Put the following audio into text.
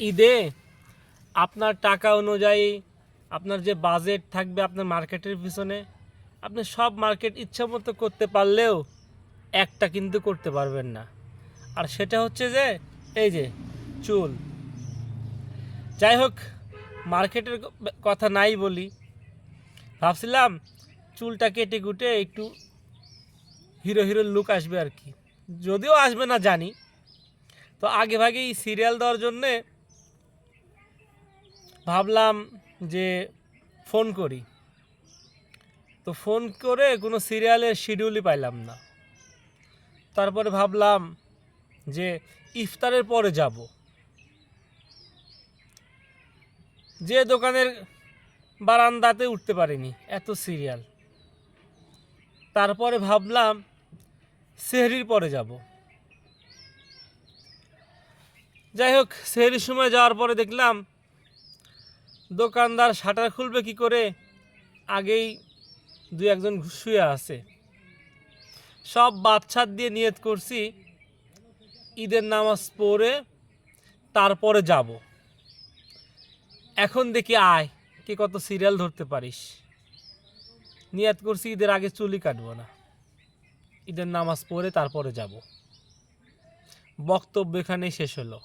ঈদে আপনার টাকা অনুযায়ী আপনার যে বাজেট থাকবে আপনার মার্কেটের পিছনে, আপনি সব মার্কেট ইচ্ছা মতো করতে পারলেও একটা কিন্তু করতে পারবেন না। আর সেটা হচ্ছে যে, এই যে চুল। যাই হোক, মার্কেটের কথা নাই বলি। ভাবছিলাম চুলটা কেটে কুটে একটু হিরো হিরো লুক আসবে আর কি। যদিও আসবে না জানি। তো আগে ভাগেই সিরিয়াল দেওয়ার জন্যে ভাবলাম যে ফোন করি। তো ফোন করে কোনো সিরিয়ালের শিডিউলই পাইলাম না। তারপরে ভাবলাম যে ইফতারের পরে যাব। যে দোকানের বারান্দাতে উঠতে পারিনি এত সিরিয়াল। তারপরে ভাবলাম সেহরির পরে যাব। যাই হোক, সেহরির সময় যাওয়ার পরে দেখলাম দোকানদার শাটার খুলবে কি করে? আগেই দু একজন শুয়ে আছে। সব বাচ্চার দিয়ে নিয়ত করছি, ঈদের নামাজ পড়ে তারপরে যাব। এখন দেখি আয় কে কত সিরিয়াল ধরতে পারিস। নিয়াত করছি ঈদের আগে চুলি কাটবো না। ঈদের নামাজ পড়ে তারপরে যাব। বক্তব্য এখানেই শেষ হলো।